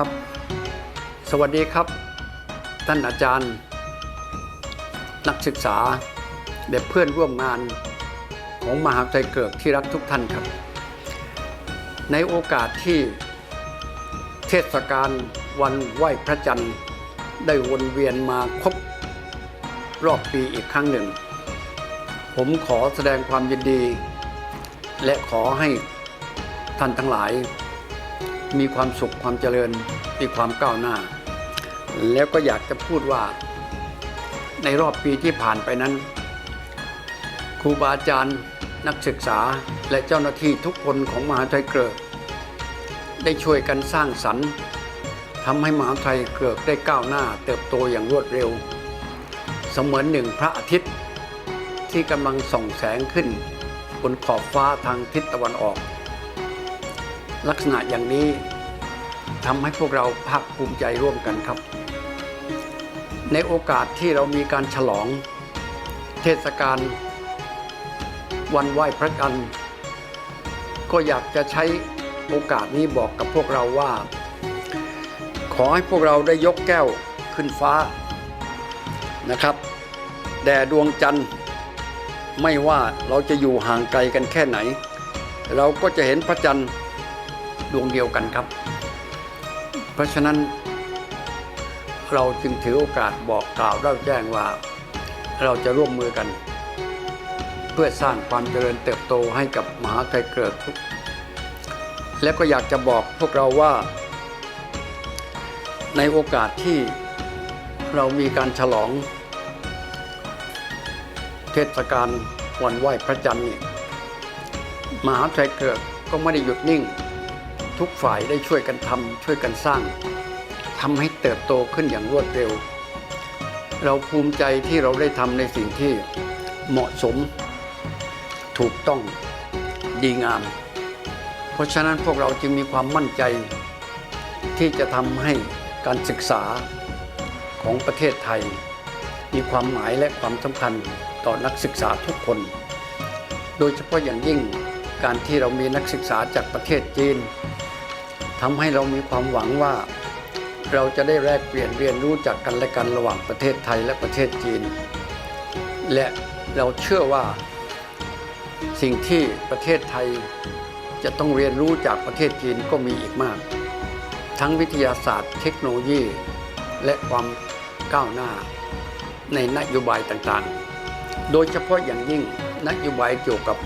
ครับ สวัสดีครับ ท่านอาจารย์ นักศึกษาและเพื่อนร่วมงานของมหาวิทยาลัยเกิดที่รักทุกท่านครับ ในโอกาสที่เทศกาลวันไหว้พระจันทร์ ได้วนเวียนมาครบรอบปีอีกครั้งหนึ่ง ผมขอแสดงความยินดี และขอให้ท่านทั้งหลาย มีความสุขความเจริญมีความก้าวหน้า แล้วก็อยากจะพูดว่า ในรอบปีที่ผ่านไปนั้นครูบาอาจารย์นักศึกษาและเจ้าหน้าที่ทุกคนของมหาวิทยาลัยเกิกได้ช่วยกันสร้างสรรค์ทำให้มหาวิทยาลัยเกิกได้ก้าวหน้า เติบโตอย่างรวดเร็ว เสมือนหนึ่งพระอาทิตย์ที่กำลังส่องแสงขึ้นบนขอบฟ้าทางทิศตะวันออก ลักษณะอย่างนี้ทำให้พวกเราภาคภูมิใจร่วมกันครับ ในโอกาสที่เรามีการฉลอง เทศกาลวันไหว้พระจันทร์ก็อยากจะใช้โอกาสนี้บอกกับพวกเราว่า ขอให้พวกเราได้ยกแก้วขึ้นฟ้านะครับแด่ดวงจันทร์ ไม่ว่าเราจะอยู่ห่างไกลกันแค่ไหน เราก็จะเห็นพระจันทร์ ดวงเดียวกันครับ เพราะฉะนั้น เราจึงถือโอกาสบอกกล่าวเล่าแจ้งว่า เราจะร่วมมือกัน เพื่อสร้างความเจริญเติบโตให้กับมหาวิทยเกิดทุก และก็อยากจะบอกพวกเราว่า ในโอกาสที่เรามีการฉลอง เทศกาลวันไหว้พระจันทร์นี่มหาวิทยเกิดก็ไม่ได้หยุดนิ่ง ทุกฝ่ายได้ช่วยกันทำช่วยกันสร้างทำให้เติบโตขึ้นอย่างรวดเร็ว เราภูมิใจที่เราได้ทำในสิ่งที่เหมาะสม ถูกต้องดีงาม เพราะฉะนั้นพวกเราจึงมีความมั่นใจ ที่จะทำให้การศึกษาของประเทศไทย มีความหมายและความสำคัญต่อนักศึกษาทุกคน โดยเฉพาะอย่างยิ่งการที่เรามีนักศึกษาจากประเทศจีน ทำให้เรามีความหวังว่า เราจะได้แลกเปลี่ยนเรียนรู้จากกันและกันระหว่างประเทศไทยและประเทศจีน และเราเชื่อว่า สิ่งที่ประเทศไทยจะต้องเรียนรู้จากประเทศจีนก็มีอีกมาก ทั้งวิทยาศาสตร์ เทคโนโลยี และความก้าวหน้าในนโยบายต่างๆ โดยเฉพาะอย่างยิ่งนโยบายเกี่ยวกับ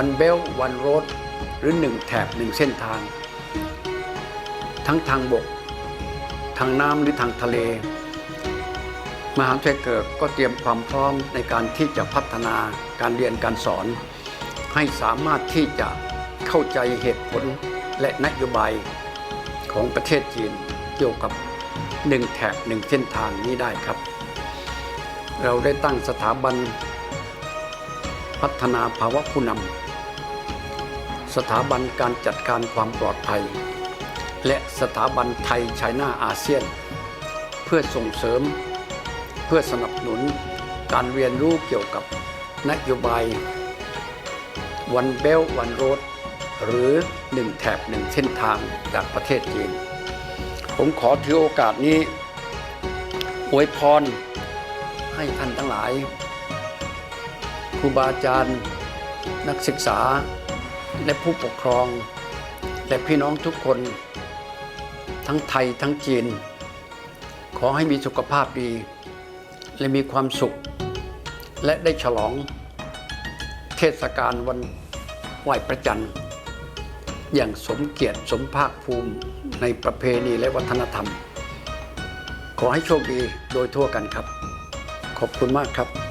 One Belt One Road หรือหนึ่งแถบหนึ่งเส้นทาง ทั้งทางบก ทางน้ำหรือทางทะเล มหาวิทยาลัยเกิดก็เตรียมความพร้อมในการที่จะพัฒนาการเรียนการสอน ให้สามารถที่จะเข้าใจเหตุผลและนโยบายของประเทศจีนเกี่ยวกับหนึ่งแถบหนึ่งเส้นทางนี้ได้ครับ เราได้ตั้งสถาบัน พัฒนาภาวะผู้นำสถาบันการจัดการความปลอดภัย และสถาบันไทยไชน่าอาเซียน เพื่อส่งเสริม เพื่อสนับสนุนการเรียนรู้เกี่ยวกับนโยบาย One Belt One Road หรือหนึ่งแถบหนึ่งเส้นทางจากประเทศจีน ผมขอถือโอกาสนี้อวยพรให้ท่านทั้งหลาย ครูบาอาจารย์ นักศึกษาและผู้ปกครอง และพี่น้องทุกคน ทั้งไทยทั้งจีน ขอให้มีสุขภาพดี และมีความสุข และได้ฉลอง เทศกาลวันไหว้พระจันทร์ อย่างสมเกียรติสมภาคภูมิในประเพณีและวัฒนธรรม ขอให้โชคดีโดยทั่วกันครับ ขอบคุณมากครับ